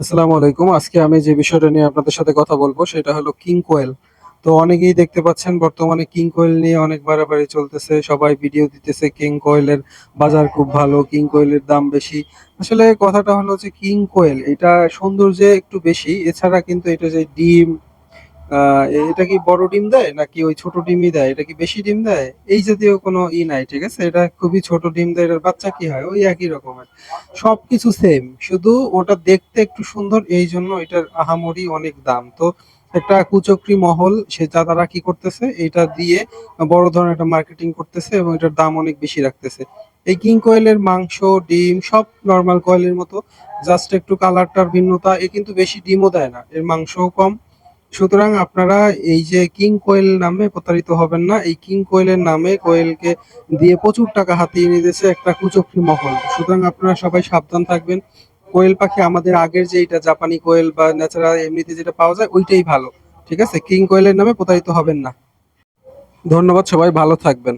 আসসালামু আলাইকুম। আজকে আমি যে বিষয়টা নিয়ে আপনাদের সাথে কথা বলব, সেটা হলো কিং কোয়েল। তো অনেকেই দেখতে পাচ্ছেন, বর্তমানে কিং কোয়েল নিয়ে অনেক বাড়াবাড়ি চলতেছে। সবাই ভিডিও দিতেছে কিং কোয়েলের বাজার খুব ভালো, কিং কোয়েলের দাম বেশি। আসলে কথাটা হলো যে কিং কোয়েল, এটা সৌন্দর্যে একটু বেশি। এছাড়া কিন্তু এটা যে ডিম এটা কি বড় ডিম দেয় নাকি ওই ছোট ডিমই দেয়? এটা কি বেশি ডিম দেয়? এই জাতীয় কোনো ই নাই, ঠিক আছে? এটা খুবই ছোট ডিম দেয়, এটার বাচ্চা কি হয়? ওই একই রকমের। সবকিছু সেম শুধু ওটা দেখতে একটু সুন্দর, এই জন্য এটার আহামরি অনেক দাম। তো একটা কুচক্রি মহল, সে যা তারা কি করতেছে, এটা দিয়ে বড় ধরনের একটা মার্কেটিং করতেছে এবং এটার দাম অনেক বেশি রাখতেছে। এই কিং কোয়েলের মাংস, ডিম, সব নর্মাল কোয়েলের মতো জাস্ট একটু কালারটার ভিন্নতা, এ কিন্তু বেশি ডিমও দেয় না। এর মাংসও কম সুতরাং আপনারা এই যে কিং কোয়েল নামে প্রতারিত হবেন না, এই কিং কোয়েলের নামে কোয়েলকে দিয়ে প্রচুর টাকা হাতিয়ে নিতেছে একটা কুচক্রি মহল। সুতরাং আপনারা সবাই সাবধান থাকবেন। কোয়েল পাখি আমাদের আগের যে এটা জাপানি কোয়েল বা ন্যাচারাল এমনিতে যেটা পাওয়া যায়, ওইটাই ভালো। ঠিক আছে? কিং কোয়েলের নামে প্রতারিত হবেন না। ধন্যবাদ সবাই, ভালো থাকবেন।